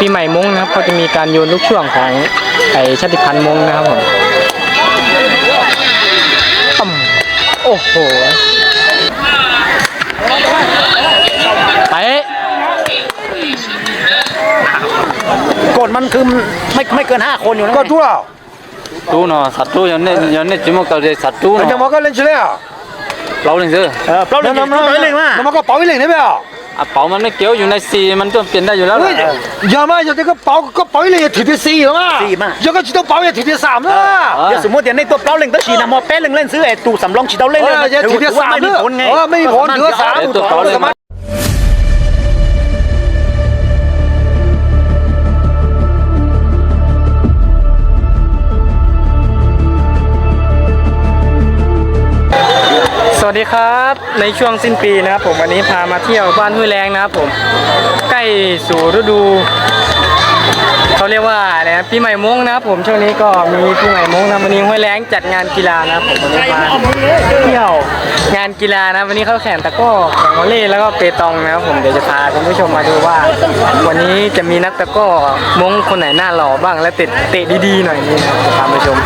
ปีใหม่มงนะครับเขาจะมีการโยนลูกช่วงของไอชาติพันธุ์มงนะครับผมปั๊มโอ้โหไปกดมันคือไม่ไม่เกินห้าคนอยู่นะก็ทั่ว 뚜나 사뚜 연네 연네주มก็เลยสัตว사뚜나 จะมก็เล่นเฉลี่ยเราเล่นซื้อเราเล่าหนึ่งน้ำน้ำน้ำน้ำมันก็เป่าอีกหนึ่งได้ไหมอะ อ่เป๋ามันไม่เกี่ยวอยู่ในสีมันก็เปลี่ยนได้อยู่แล้วเฮ้ยล่ะอย่ามาอย่าที่ก็เป๋าก็เป๋าเลยอย่าถือที่สีหรอมาสีมา อย่าก็ชิดเป๋าอย่างถือที่สามนะ เดี๋ยวสมมติอย่างในตัวเปล่าเล่งตัวฉีนามอเป้เล่งเล่นซื้อไอ้ตู้สำรองฉีดเอาเล่นเล่นเอออย่าถือที่สามไม่มีผลไงออไม่มีผลถือว่สามตัวเป๋าเลยมา วัสดีครับในช่วงสิ้นปีนะครับผมวันนี้พามาเที่ยวบ้านห้วยแรงนะครับผมใกล้สู่ฤดู เขาเรียกว่าอะไรนะปีใหม่มงนะครับผมช่วงนี้ก็มีปีใหม่มงนะวันนี้ห้วยแรงจัดงานกีฬานะครับผมวันนี้มาเที่ยวงานกีฬานะวันนี้เขาแข่งตะก้อแข่งวอลเลย์แล้วก็เปตองนะครับผมเดี๋ยวจะพาคุณผู้ชมมาดูว่า วันนี้จะมีนักตะก้อมงคนไหนหน้าหล่อบ้างและเตะเตะดีๆหน่อยนี่นะครับพามาชม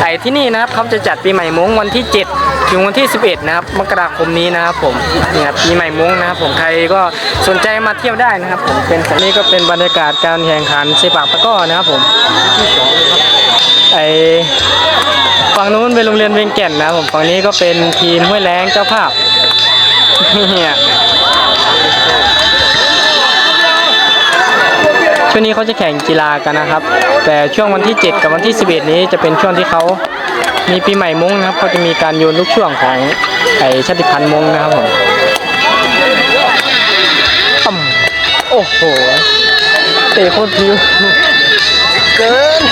ไอ้ที่นี่นะครับเขาจะจัดปีใหม่มงวันที่ 7 ถึงวันที่ 11 นะครับมกราคมนี้นะครับผมนี่ครับปีใหม่มงนะครับผมใครก็สนใจมาเที่ยวได้นะครับผมเป็นนี่ก็เป็นบรรยากาศการแข่งขันเซปักตะกร้อนะครับผมไอฝั่งนู้นเป็นโรงเรียนเวียงแก่นนะครับผมฝั่งนี้ก็เป็นทีมห้วยแรงเจ้าภาพเนี่ยช่วงนี้เขาจะแข่งกีฬากันนะครับ แต่ช่วงวันที่ 7 กับวันที่ 11 นี้จะเป็นช่วงที่เขามีปีใหม่มงนะครับเขาจะมีการโยนลูกช่วงของไอชาติพันธุ์มงนะครับผมอืมโอ้โห เตะโคตรพิวเกิน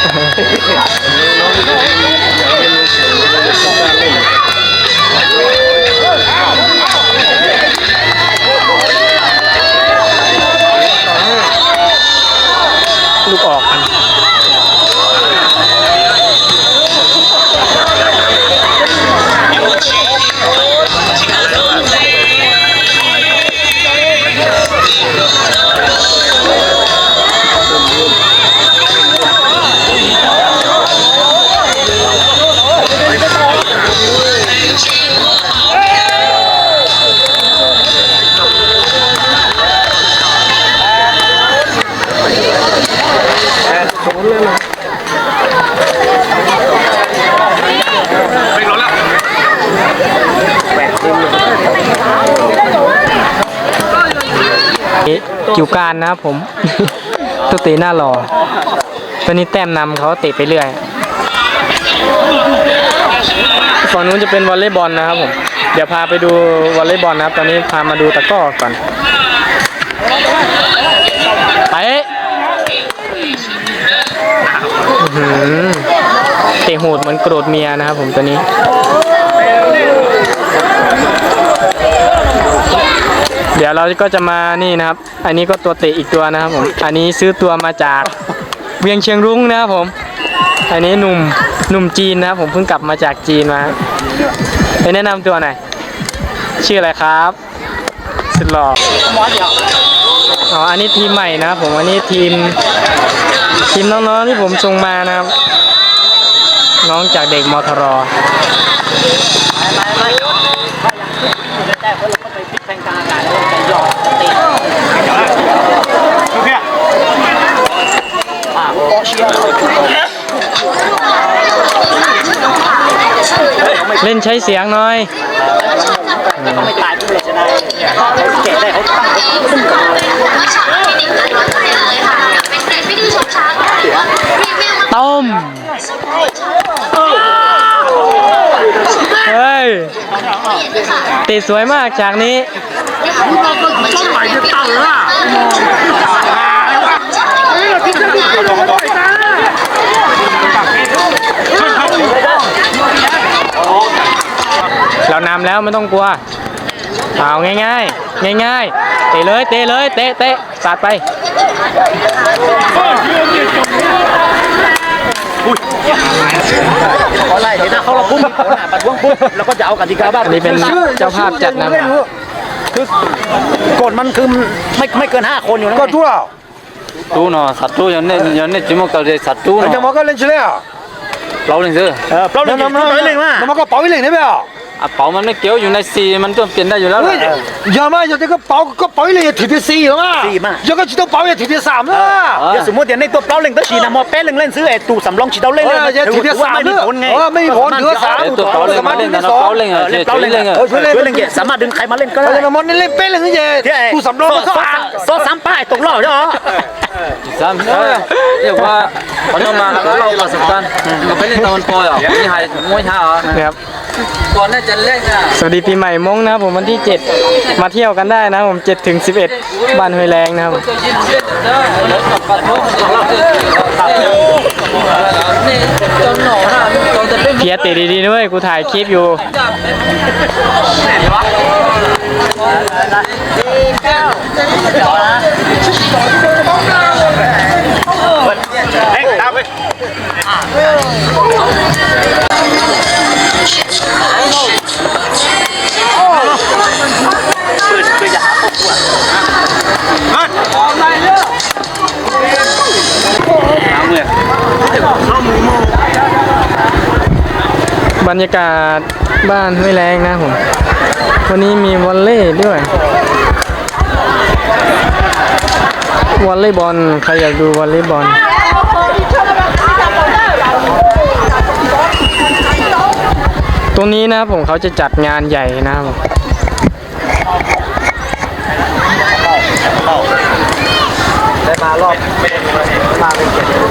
นี่กิวการนะครับผมตัวเตะหน้ารอตัวนี้แต้มนำเขาเตะไปเรื่อยฝั่งนู้นจะเป็นวอลเลย์บอลนะครับผม เดี๋ยวพาไปดูวอลเลย์บอลนะครับ ตอนนี้พามาดูตะก้อก่อน ไป เตะโหดเหมือนโกรธเมียนะครับผมตัวนี้เดี๋ยวเราก็จะมานี่นะครับ อันนี้ก็ตัวเตะอีกตัวนะครับผม อันนี้ซื้อตัวมาจากเวียงเชียงรุ้งนะครับผม อันนี้หนุ่มหนุ่มจีนนะครับผมเพิ่งกลับมาจากจีนมาไปแนะนำตัวหน่อย ชื่ออะไรครับ สุดหล่ออ๋อ อันนี้ทีมใหม่นะครับผม อันนี้ทีม ทีมน้องๆที่ผมส่งมานะครับ น้องจากเด็กมทรเล่นใช้เสียงหน่อยไม่ตายผู้เลยชนะเขาเก่งได้เขาตั้งเขาขึ้นก่อนช้างที่นี่อันวัดเลยค่ะเป็นเกรดไม่ดีชมช้างรีวิวมา ต้ม เฮ้ย ติดสวยมากฉากนี้ต้องไหลจะเต่าละเรานำแล้วไม่ต้องกลัวเอาง่ายๆ ง่ายๆ เตะเลยเตะเลยเตะเตะสาดไป เขาไรเห็นหน้เขาเราพุ่งเขาหน้าประวงปุ๊บแล้วก็จะเอากติกาบ้านนี่เป็นเจ้าภาพจัดงานคือกฎมันคือไม่ไม่เกินห้าคนอยู่นะก็ทั่วตู้เนาะสัตว์ตู้ยันเนี่ยยันเนี่ยจิมกัเลยสัตว์ตู้เนาะจะมก็เล่นเฉลี่อเราเล่นเฉยเราเล่นเราเล่นว่าเราก็เป่าเล่นได้ไหมอะ เป๋ามันไม่เกี่ยวอยู่ในสีมันก็เปลี่ยนได้อยู่แล้วเฮ้ยอย่ามาอย่าจะก็เป๋าก็เป๋าเลยอย่าถือที่สี่หรอมาสี่มา อย่าก็จะต้องเป๋าอย่าถือที่สามนะ เดี๋ยวสมมติเดี๋ยวในตัวเปล่าเล่นตัวสีนะหมอเป้เล่นเล่นซื้อไอ้ตู้สำรองชีดเอาเล่นเลยนเออเดี๋ถือเดียวสามไม่มีผลไงออไม่มีผลถือว่สามตัวเป๋าเล่นมาเล่นนเล่นเออ่เล่นเปล่น เล่นเอยล่นสามารถดึงใครมาเล่นก็ได้ อะไรอะมันเล่นเป้เลยเย่กูสำรองก็สามสามป้ายตกรอบเด้อสามเออเรียวว่าคนเอามาเราประสบการณ์เราไปเล่นตะวันตกอะไม่หายมวยช้าหรอ นะครับ còn nó chân lên à. สวัสดีปีใหม่มงนะครับผมวันที่ 7 มาเที่ยวกันได้นะครับผม7ถึง11 บ้านห้วยแรงนะครับเพียติดดีๆด้วยกูถ่ายคลิปอยู่เฮ้ยตามไป รรยากาศบ้านห้วยแรงนะผม วันนี้มีวอลเล่ด้วย วอลเล่บอล ใครอยากดูวอลเล่บอล ตรงนี้นะผมเขาจะจัดงานใหญ่นะครับผมได้มารอบมาเป็นเกียรติ